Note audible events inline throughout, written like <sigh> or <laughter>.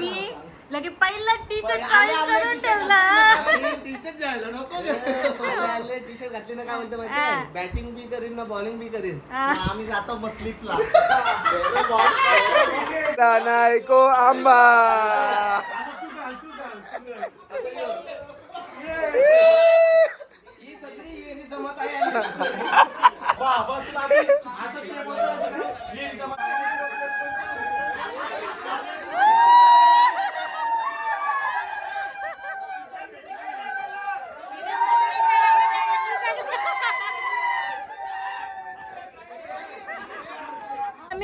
मी लगे पहिला T shirt choice करून ठेवला. टी शर्ट घ्यायला नको. <laughs> टी शर्ट घातली ना काय म्हणते माहिती हा. बॅटिंग बी करीन ना बॉलिंग बी करीन. हा. आम्ही जातो मग स्लिपला को आंबा. ही सगळी येणी जमत आहे.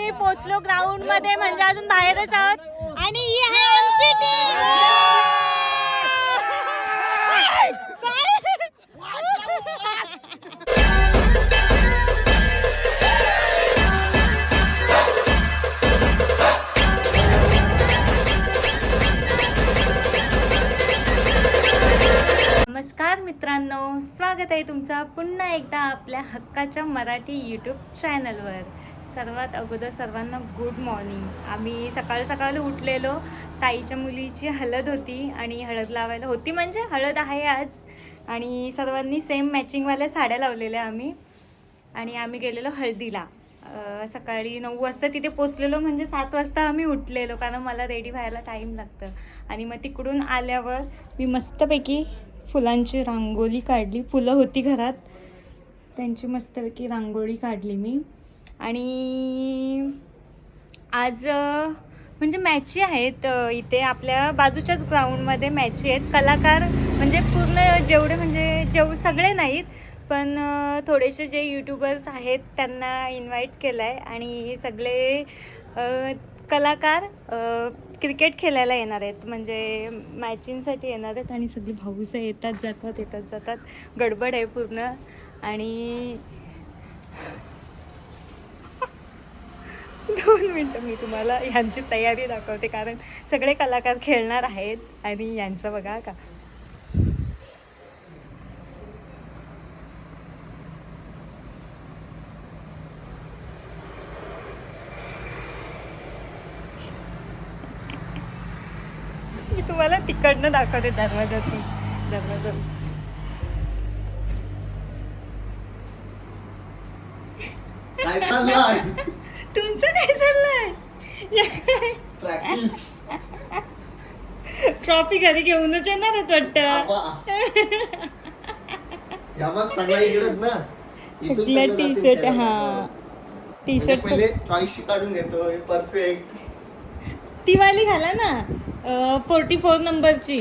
आम्ही पोचलो ग्राउंडमध्ये म्हणजे अजून बाहेरच आहोत. आणि ही आहे आमची नमस्कार मित्रांनो स्वागत आहे तुमचा पुन्हा एकदा आपल्या हक्काच्या मराठी यूट्यूब चॅनलवर सर्वात अगोदर सर्वांना गुड मॉर्निंग आम्ही सकाळ सकाळ उठलेलो. ताईच्या मुलीची हळद होती आणि हळद लावायला होती म्हणजे हळद आहे आज. आणि सर्वांनी सेम मॅचिंगवाल्या साड्या लावलेल्या आम्ही. आणि आम्ही गेलेलो हळदीला. सकाळी नऊ वाजता तिथे पोचलेलो म्हणजे सात वाजता आम्ही उठलेलो कारण मला रेडी व्हायला टाईम लागतं. आणि मग तिकडून आल्यावर मी मस्तपैकी फुलांची रांगोळी काढली. फुलं होती घरात. त्यांची मस्तपैकी रांगोळी काढली मी. आणि आज म्हणजे मॅची आहेत इथे आपल्या बाजूच्याच ग्राउंडमध्ये मॅची आहेत. कलाकार म्हणजे पूर्ण जेवढे म्हणजे जेव सगळे नाहीत पण थोडेसे जे यूट्यूबर्स आहेत त्यांना इन्व्हाइट केलं आहे आणि सगळे कलाकार क्रिकेट खेळायला येणार आहेत. म्हणजे मॅचिंगसाठी येणार आहेत आणि सगळे भाऊस येतात जातात येतात जातात. गडबड आहे पूर्ण आणि दोन मिनटं मी तुम्हाला यांची तयारी दाखवते कारण सगळे कलाकार खेळणार आहेत आणि यांचं बघा का. मी तुम्हाला तिकडनं दाखवते दरवाजातून दरवाजा काय चाललंय काय चाललंय? प्रॅक्टिस ट्रॉफी घरी घेऊनच येणार सगळ्या टी शर्ट. हा. टी शर्ट पहिले चॉईस काढून घेतो. परफेक्ट ती वाली घाला ना. फोर्टी फोर नंबरची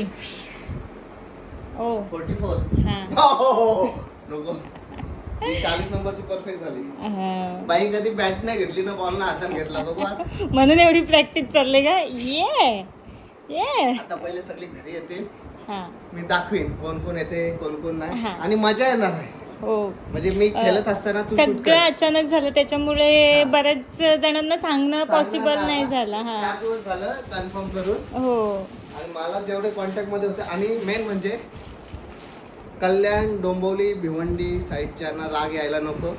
ओ. फोर्टी फोर हा नको ही. चाळीस नंबरची परफेक्ट झाली हा. बाई कधी बॅट नाही घेतली ना बॉल ना हातात घेतला बघू. म्हणून एवढी प्रॅक्टिस चालली का ये ये आता पहिले सगळी घरी येतील हा मी दाखवीन कोण कोण येते कोण कोण नाही. आणि मजा येणार आहे हो म्हणजे मी खेळत असताना सगळं. अचानक झालं त्याच्यामुळे. बऱ्याच जणांना सांगणं पॉसिबल नाही. झालं हा झालं कन्फर्म करून हो आणि मला जेवढे कॉन्टॅक्टमध्ये होते आणि मेन म्हणजे कल्याण डोंबिवली भिवंडी साईडच्या राग यायला नको.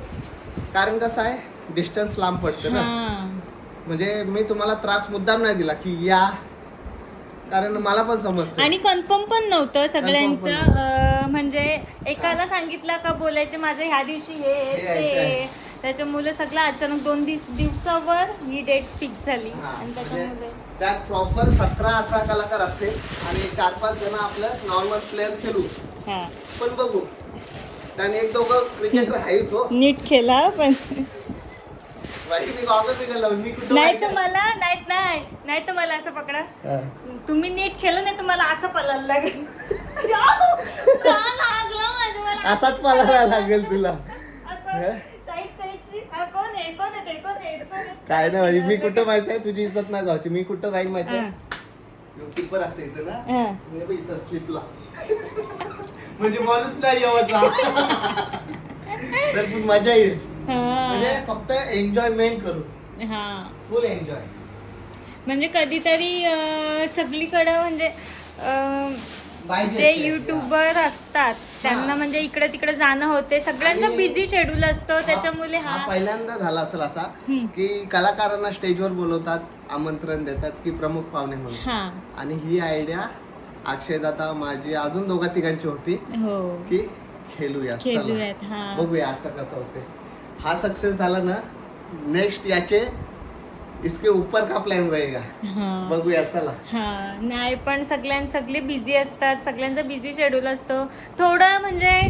कारण कसं आहे डिस्टन्स लांब पडतं ना. म्हणजे मी तुम्हाला त्रास मुद्दाम नाही दिला की या. कारण मला पण समजतं. आणि कन्फर्म पण नव्हतं सगळ्यांचं. म्हणजे एकाला सांगितलं का बोलायचे माझं ह्या दिवशी हे. त्याच्यामुळे सगळं अचानक दोन दिवस दिवसावर ही डेट फिक्स झाली. आणि म्हणजे त्याच्यामुळे त्यात प्रॉपर सतरा अठरा कलाकार असते आणि चार पाच जण आपलं नॉर्मल प्लेअर खेळू. पण बघू त्याने एक दोघं क्रिकेटर आहेच हो नीट केला पण नाही तर मला नाही नाही नाही तर मला असं पकडा. तुम्ही नीट केलं नाही तर मला असं पलायला लागेल असाच पळायला लागेल तुला असं हे? साईड साईडची हा, कोण आहे कोण आहे ते? कोण आहे कोण आहे? काय नाही मी कुठं माहिती आहे तुझी इज्जत नाही जायची मी कुठं राहील माहिती हा. आहे कीपर असते इथं ना हा. स्लिपला म्हणजे बॉलच नाही यावाचा तर पण मजा येईल. म्हणजे हा. फक्त एन्जॉयमेंट करू. हा. फुल एन्जॉय म्हणजे कधीतरी अं, सगळीकडं म्हणजे अं, पाहिजे जे ते. युट्यूबर असतात त्यांना म्हणजे इकडे तिकडे जाणं होते. सगळ्यांचं आणि- बिझी शेड्यूल असतं त्याच्यामुळे हा. हा पहिल्यांदा झाला असेल असा हम्म. की कलाकारांना स्टेजवर बोलवतात आमंत्रण देतात की प्रमुख पाहुणे म्हणून. हा. आणि ही आयडिया अक्षय दादा माझी अजून दोघा तिघांची होती. हो. की खेळूया चला. खेळूयात हा. बघूया आजचा कसं होते हा सक्सेस झाला ना नेक्स्ट याचे इसके ऊपर का प्लॅन रहेगा हा. बघूया चला. हा नाही पण सगळ्यां सगळे बिझी असतात. सगळ्यांचं बिझी शेड्यूल असतं. थोडं म्हणजे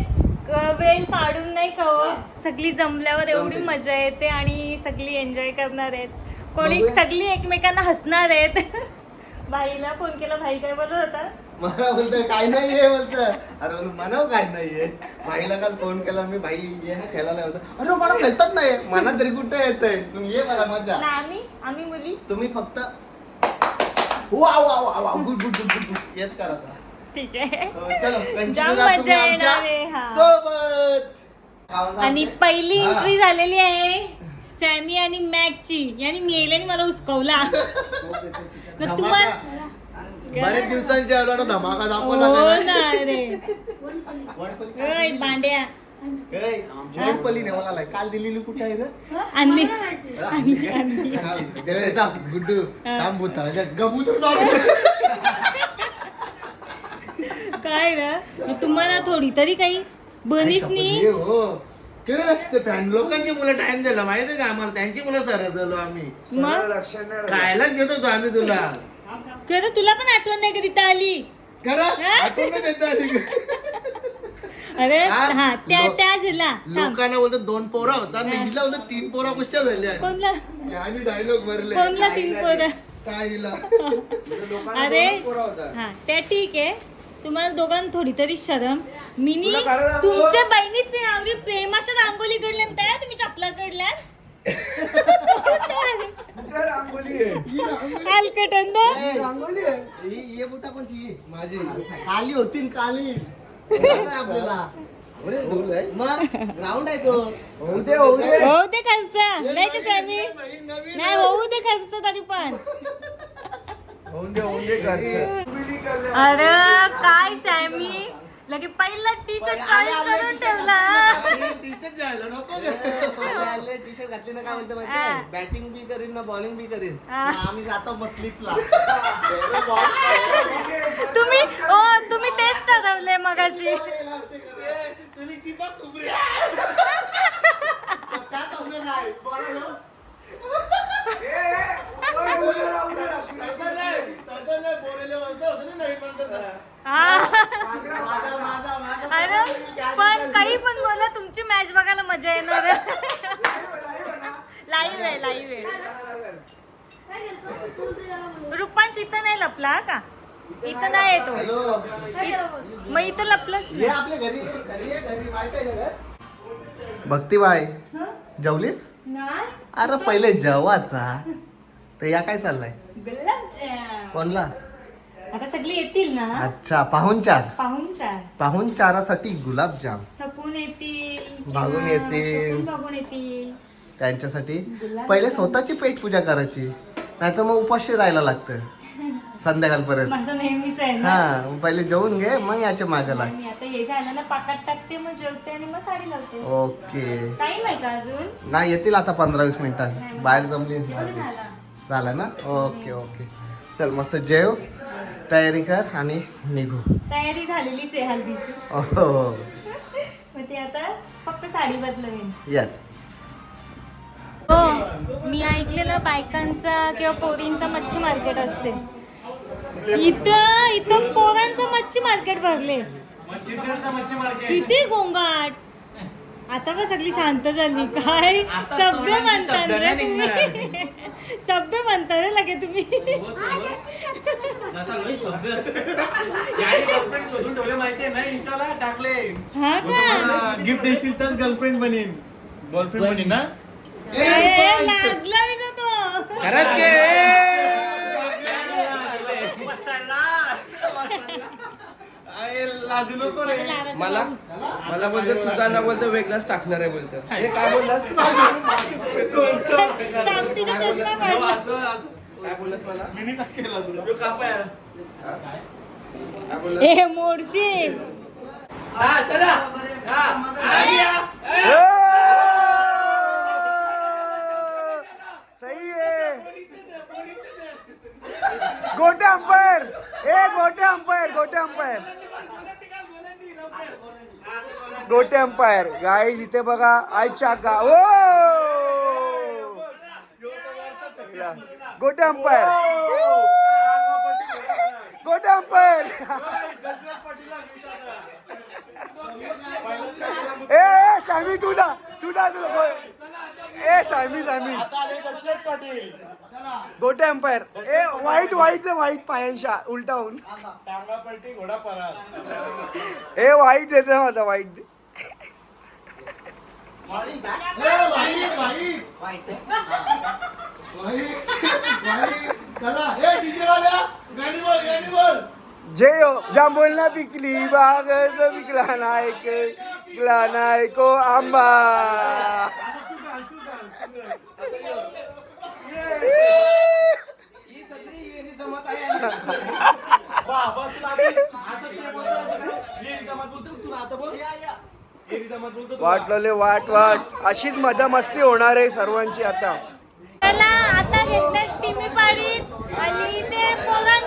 वेळ काढून नाही का हो? सगळी जमल्यावर एवढी जमते. मजा येते आणि सगळी एन्जॉय करणार आहेत. कोणी बघूया. सगळी एकमेकांना हसणार आहेत. <laughs> भाईला फोन केला भाई काय बोलत होता? मला बोलतोय काय नाहीये बोलत अरे बोलू म्हणाव काय नाहीये भाईला काल फोन केला मी भाई ये ना खेळायला. होता अरे मला खेळतात नाही. मनात तरी कुठे येतंय? तुम्ही ये बरा मजा. आम्ही? आम्ही मुली? तुम्ही फक्त वा वा वा वा good good good good good. हेच करा आता. ठीक आहे. So, चलो continue जाम राहा तुम्ही मजा आमच्या येणार आहे, हा. सोबत. आणि पहिली हा. एंट्री झालेली आहे सॅमी आणि मॅकची. यानी मेल्याने मला उचकवला <laughs> मग तुम्हाला बरेच दिवसांची आलो ना धमाका दाखवला हो ना? रे ओय आलाय. काल दिलेली कुठे आहे रे? आणली. आणली, आणली. ए, थांब, गुड्डू. थांब गबूतर काय रे? मग तुम्हाला थोडी तरी काही? बनीच नाही हो. ते फॅन. लोकांची मुलं टाइम दिला. माहिती का आम्हाला? त्यांची मुलं सरळ झालो आम्ही. मग? खायलाच देत होतो आम्ही तुला. खरं तुला पण आठवण नाही का तिथं आली? आठवण देतो. अरे हा? हा त्या लो- त्या झाला थांब. लोकांना बोलतो दोन पोरा होता आणि हिला बोलतो तीन पोरा कशा झाल्या कोणला? आणि डायलॉग भरले. कोणला तीन पोरं? काय हिला अरे हा त्या ठीक आहे. तुम्हाला दोघांना थोडी तरी शरम. मिनी तुमच्या बहिणीच नाही आम्ही प्रेमाच्या रांगोली कडल्या त्या तुम्ही चपला कडल्यात हलकटंद ही ये बुटा कोणची माझी. काली होती न काली. माहीत आहे आपल्याला? मग ग्राउंड आहे तो. होऊ दे होऊ दे. होऊ दे खर्च नाही का सॅमी नाही होऊ दे खर्च तरी पण. <laughs> अरे काय सॅमी? लगे पहिला टी शर्ट चॉईस करून ठेवला. टी शर्ट घ्यायला नको. टी शर्ट घातली ना काय म्हणते. माहिती बॅटिंग बी करीन ना बॉलिंग बी करीन. आम्ही जातो मग स्लिपला <laughs> तुम्ही ओ तुम्ही तेच ठरवले मगाशी. तुम्ही किपर तुबरी आपलं नाही हा. अरे पण काही पण बोला तुमची मॅच बघायला मजा येणार लाईव्ह आहे लाईव्ह आहे. रुपांश इथं नाही लपला का? इथं नाही हॅलो मग इथं लपलंच ये आपल्या घरी घरी ये घरी माहिती आहे ना घर? भक्तीबाई जेवलीस? अरे पहिले जेवाचा. तर या काय चाललाय? गुलाबजाम. कोणला? आता सगळे येतील ना? अच्छा पाहुणचार पाहुणचार पाहुणचारासाठी गुलाबजाम थकून येतील. भागून किंवा येतील. थकून भागून येतील. त्यांच्यासाठी. गुलाबजाम. पहिले स्वतःची पेट पूजा करायची. नाहीतर मग उपाशी राहायला लागतं. <laughs> संध्याकाळपर्यंत. माझं नेहमीच आहे ना. हा मग पहिले जेवून घे मग याच्या मागे लाग. मी आता हे झालं ना पाकात टाकते मग जेवते आणि मग साडी लावते. ओके. टाइम आहे का अजून? नाही येतील आता पंधरा वीस मिनिटात. बाहेर जमली. झालं. झालं ना? Okay okay. चल मस्त जेव. तयारी कर आणि निघू. तयारी झालेलीच आहे हल्दीची हो. मग ते आता फक्त साडी बदलवेन. येस हो मी ऐकलेलं बायकांचा किंवा पोरींचा मच्छी मार्केट असते. इथं इथं पोरांचं मच्छी मार्केट भरले. किती गोंगाट. आता पण सगळी शांत झाली. काय सभ्य म्हणता रे तुम्ही. सभ्य म्हणता रे लगे तुम्ही. <laughs> शोधून ठेवले माहितीये ना इंस्टाला टाकले. हा का? गिफ्ट देशील तर गर्लफ्रेंड बनेन. बॉयफ्रेंड बनेन ना? ए, लाजला मी का तो. खरंच के अरे, लाजू नको रे. मला. मला बोलतो तुझा ना बोलतो वेगळाच टाकणार आहे बोलतो हे काय बोललास? <laughs> सावटीचा चष्मा काढला. काय बोललास मला काय बोललास ए! मोडशील सही आहे. गोटे अंपायर. ए Gote umpire Gote umpire. Gote umpire. गाई इथे बघा आयच्या ओ गोटे अंपायर गोटे अंपायर ए ए, सामी तुला तुला तुला ए सामी सामी. गोटे अंपायर ए वाईट वाईट वाईट पायांशा उलटा होऊन <laughs> ए वाईट देतो माझा वाईट. दे. चला हे डीजे जय हो, पिकली बाग पिकला नाही पिकला नाही को आंबा वाट लावले वाट वाट. अशीच मजा मस्ती होणार आहे सर्वांची आता. आता घेतलं टिमी पाडीत आणि ते पोरांचा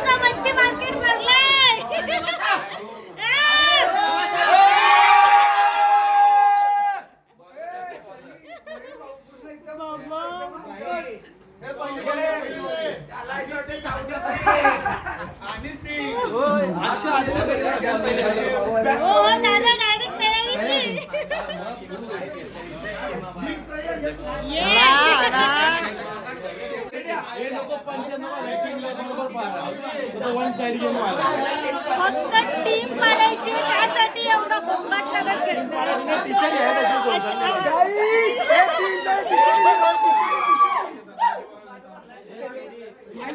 फक्त टीम पाडायची त्यासाठी एवढा गोंगाट करत थंड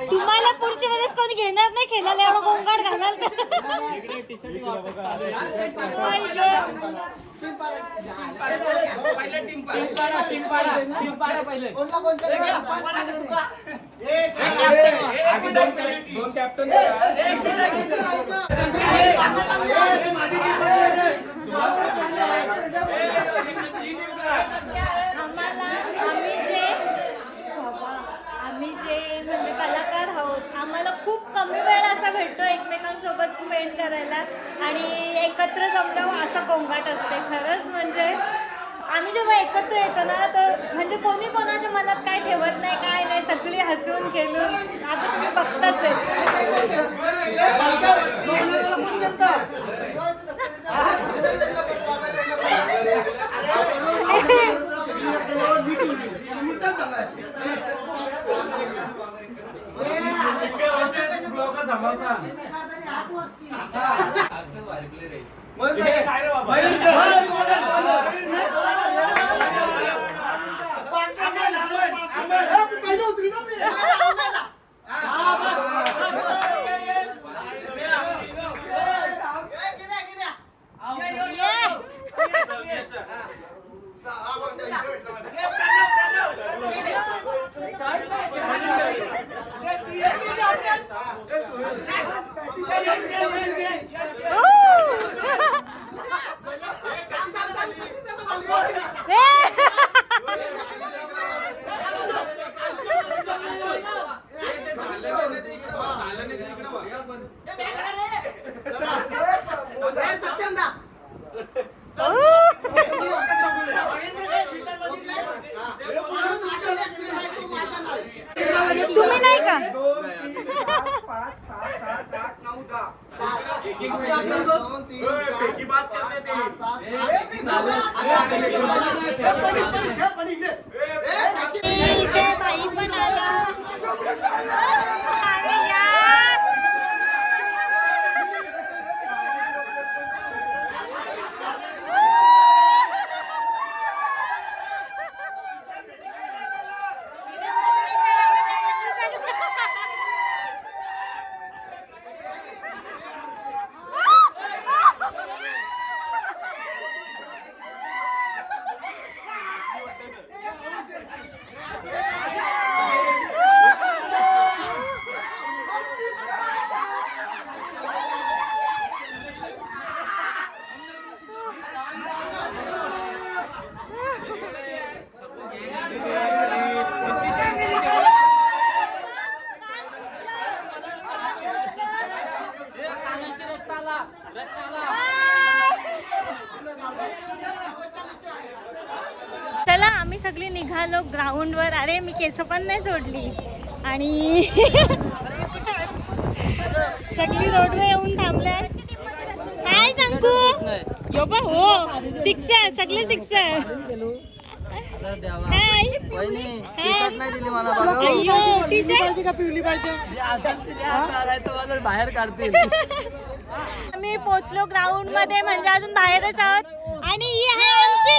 तुम्हाला पुढच्या वेळेस कोणी घेणार नाही खेळायला? एवढं गोंगाट घालाल आम्हाला आम्ही जे बाबा, आम्ही जे म्हणजे कलाकार आहोत आम्हाला खूप कमी वेळ असा भेटतो एकमेकांसोबत स्पेंड करायला. आणि एकत्र जमलं असा गोंगाट असते. खरंच म्हणजे आम्ही जेव्हा एकत्र येतो ना तर म्हणजे कोणी कोणाच्या मनात काय ठेवत नाही काय नाही सगळी हसून खेळून. आता तुम्ही बघताच आहे. तुम्ही निघालो ग्राउंडवर. अरे मी केस पण नाही सोडली. आणि सगळी रोडवर येऊन थांबले काय सांगू यो बा हो. सिक्सर सगळे बाहेर काढतील. <laughs> आम्ही पोचलो ग्राउंडमध्ये म्हणजे अजून बाहेरच आहोत. आणि ही आहे आमची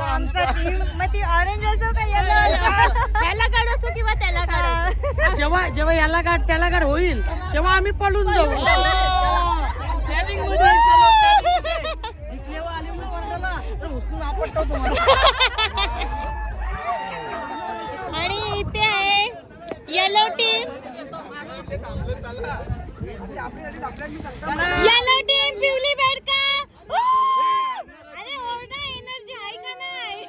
आमचा टीम मग ती ऑरेंज असो का येलो त्याला <laughs> गाड असो किंवा त्याला गाड असो. जेव्हा जेव्हा याला गाठ त्याला गाठ होईल तेव्हा आम्ही पळून जाऊ. <laughs> <laughs> आणि इथे आहे येलो टीम येलो टीम पिवली बेडका अरे ओरडा एनर्जी आहे का नाही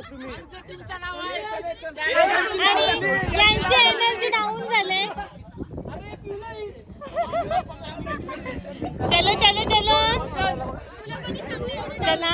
आणि यांची एनर्जी डाऊन झाले. चलो चलो चलो. चला.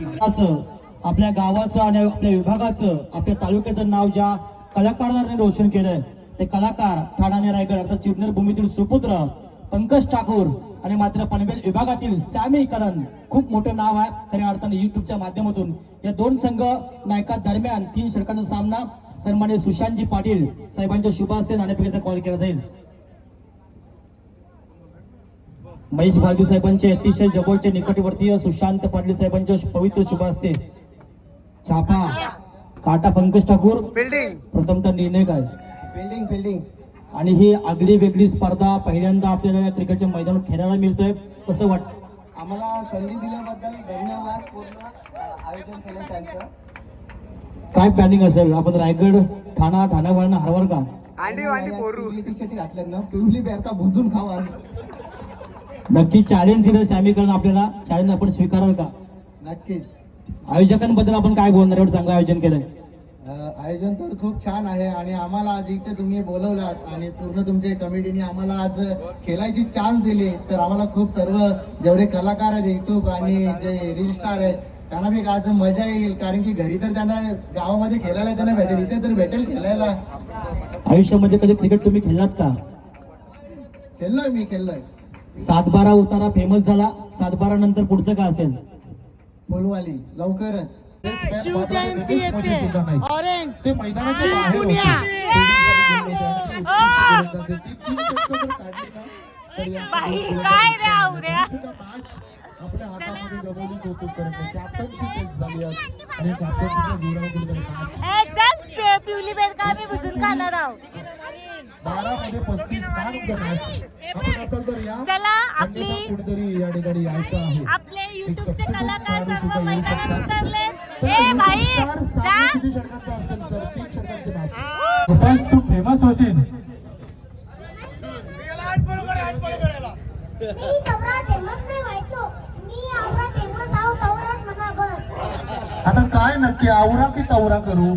गावाचं, आपल्या गावाचं आणि आपल्या विभागाचं आपल्या तालुक्याचं नाव ज्या कलाकाराने रोशन केलंय ते कलाकार ठाणा आणि रायगड अर्थात चिरनेर भूमीतील सुपुत्र पंकज ठाकूर. आणि मात्र पनवेल विभागातील सॅमी करण खूप मोठं नाव आहे. खऱ्या अर्थाने युट्यूबच्या माध्यमातून. या दोन संघ नायका दरम्यान तीन षटकांचा सामना सन्मान्य सुशांतजी पाटील साहेबांच्या शुभ हस्ते नाणेफेकीचा कॉल केला जाईल. महेश भालदी साहेबांचे अतिशय जवळचे निकटवर्तीय सुशांत पाटील साहेबांच्या पवित्र शुभ असते छापा काटा पंकज ठाकूर. बिल्डिंग प्रथमतः निर्णय काय? बिल्डिंग बिल्डिंग आणि ही आगळी वेगळी स्पर्धा पहिल्यांदा आपल्याला या क्रिकेटच्या मैदानात खेळायला मिळतोय. कसं वाट आम्हाला संधी दिल्याबद्दल धन्यवाद पूर्ण आयोजन केलं त्यांचं. काय प्लॅनिंग असेल? आपण रायगड ठाणा ठाणा वळणं हरवर का? अंडी वांडी पोरू टी शर्ट घातल्या ना पिवली बेरका भुजून खावा. नक्की चॅलेंज दिलं सॅमीकरण आपल्याला. चॅलेंज आपण स्वीकाराल का? नक्कीच. आयोजकांबद्दल आपण काय बोलणार एवढं चांगलं आयोजन केलंय. आयोजन तर खूप छान आहे आणि आम्हाला आज इथे तुम्ही बोलवलात आणि पूर्ण तुमच्या कमिटीने आम्हाला आज खेळायची चान्स दिली. तर आम्हाला खूप सर्व जेवढे कलाकार आहेत युट्यूब आणि जे रील स्टार आहेत त्यांना बी आज मजा येईल. कारण की घरी तर त्यांना गावामध्ये खेळायला त्यांना भेटेल इथे तर भेटेल खेळायला. आयुष्यामध्ये कधी क्रिकेट तुम्ही खेळलात का? खेळलोय मी खेळलोय. सातबारा उतारा फेमस झाला. सातबारा नंतर पुढचं काय असेल? फुलवाली लवकरच. शिवजयंती येते. ऑरेंज काय रे आवऱ्या? सुद्धा match आपल्या हातामध्ये गमावली कौतुकपर्यंत कॅप्टन्सी टेस्ट झाली आणि कॅप्टन्सीच्या जोरावर पिवली बेड का आम्ही बुजून खाणार आहोत? बारा मध्ये पस्तीस मॅन ऑफ द मॅच आपण असाल तर या. चला आपली कुठेतरी या ठिकाणी यायचं आहे. आपले युट्यूबचे कलाकार सर्व मैदानात. उतरले. किती षटकांचा असेल सर? तीन षटकांचे मॅच तू फेमस होशील आता काय नक्की आवरा की तवरा करू?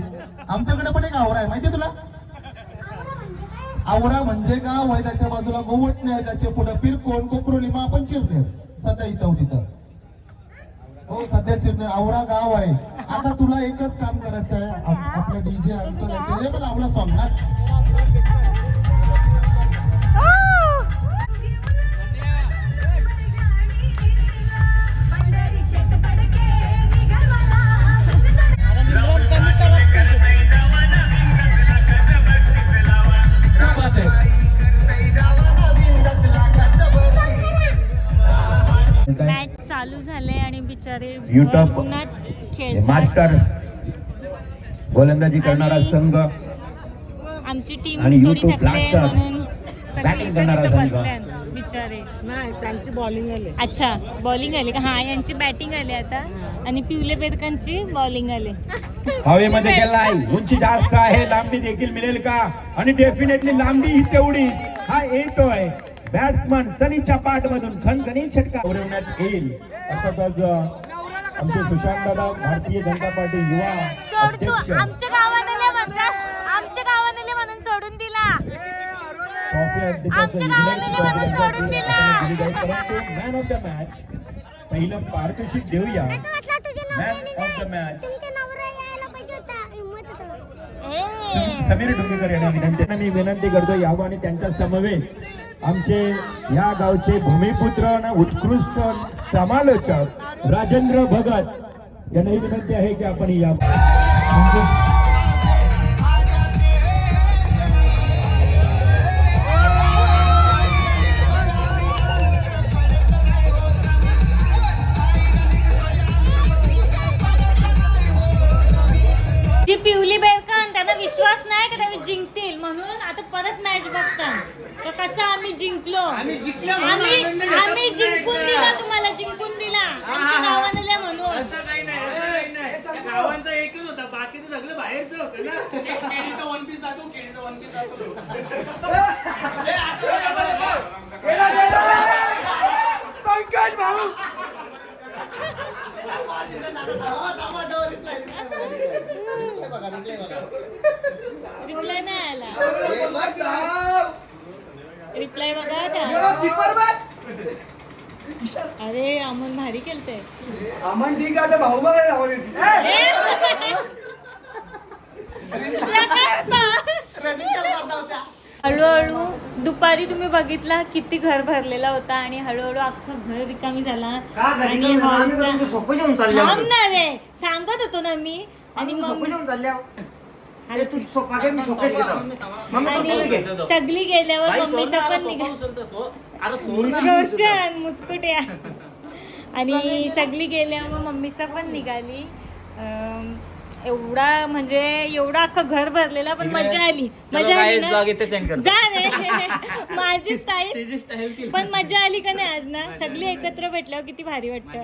आमच्याकडे पण एक आवरा आहे माहितीये तुला? आवरा म्हणजे काय? आवरा म्हणजे गाव आहे त्याच्या बाजूला गोवटणे आहे त्याच्या पुढे पिरकोण कोपरोलीमा आपण चिरनेर सध्या इथं तिथं हो सध्या चिरनेर आवरा गाव आहे. आता तुला एकच काम करायचं आहे आप- आपल्या डीजे अंतर लावला सॉंगलाच चालू झाले आणि बिचारे खेळतात मास्टर गोलंदाजी करणारा संघ आमची टीम आणि. म्हणून बॅटिंग करणारा संघ. बिचारे. नाही त्यांची बॉलिंग आली. अच्छा बॉलिंग आली का? हा यांची बॅटिंग आली आता. आणि पिवले बेदकांची बॉलिंग आली. हवेमध्ये गेलाय. उंची जास्त आहे. लांबी देखील मिळेल का? आणि डेफिनेटली लांबी ही तेवढीच. हा येतोय. बॅट्समन सनीच्या पाठ मधून खणखणीत षटका. उडवण्यात येईल. अर्थातच आमचे सुशांत दादा भारतीय जनता पार्टी युवा अध्यक्ष. मॅन ऑफ द मॅच पहिलं पारितोषिक देऊया. मॅन ऑफ द मॅच तुमच्या नवरा यायला पाहिजे होता. हिंमत होतं. समीर डोंगेकर यांना विनंती. मी विनंती करतो यावं आणि त्यांच्या समवेत. आमचे या गावचे भूमिपुत्र आणि उत्कृष्ट समालोचक राजेंद्र भगत यांनाही विनंती आहे की आपण या जिंकतील म्हणून आता परत मॅच बघतात. तर कसं आम्ही जिंकलो? आम्ही आम्ही आम्ही जिंकून दिला तुम्हाला जिंकून दिला. आमच्या गावाने म्हणून. काही नाही असं काही नाही. गावांचा एकच होता. बाकीचं सगळं बाहेरचं होतं ना. केळीचं वन पीस दाखव केळीचं वन पीस दाखव <laughs> नाही आला रिप्लाय बघा का अरे अमन भारी केलते अमन ठीक आहे भाऊ हळूहळू दुपारी तुम्ही बघितला किती घर भरलेला होता आणि हळूहळू अख्खं घर रिकामी झाला. आणि थांब ना रे. सांगत होतो ना मी. आणि मग आणि सगळी गेल्यावर मम्मीचा पण निघाला रोशन मुस्कुट्या आणि सगळी गेल्यावर मम्मीचा पण निघाली. अं, एवढा म्हणजे एवढा अख्खं घर भरलेला पण मजा आली. मजा आली ना? जा रे. <laughs> माझी <laughs> स्टाईल पण मजा आली का नाही आज ना? सगळी एकत्र भेटल्यावर किती भारी वाटतं.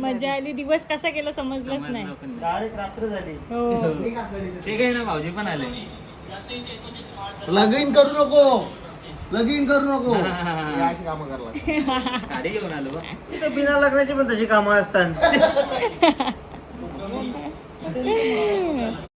मजा आली. दिवस कसा गेला समजलंच नाही. हो. ते काही ना भाऊजी पण आले. लगीन करू नको. लगीन करू नको. <laughs> हे अशी कामं करायला <laughs> साडी घेऊन आलो बा. बिना लग्नाची पण तशी कामं असतात. <laughs>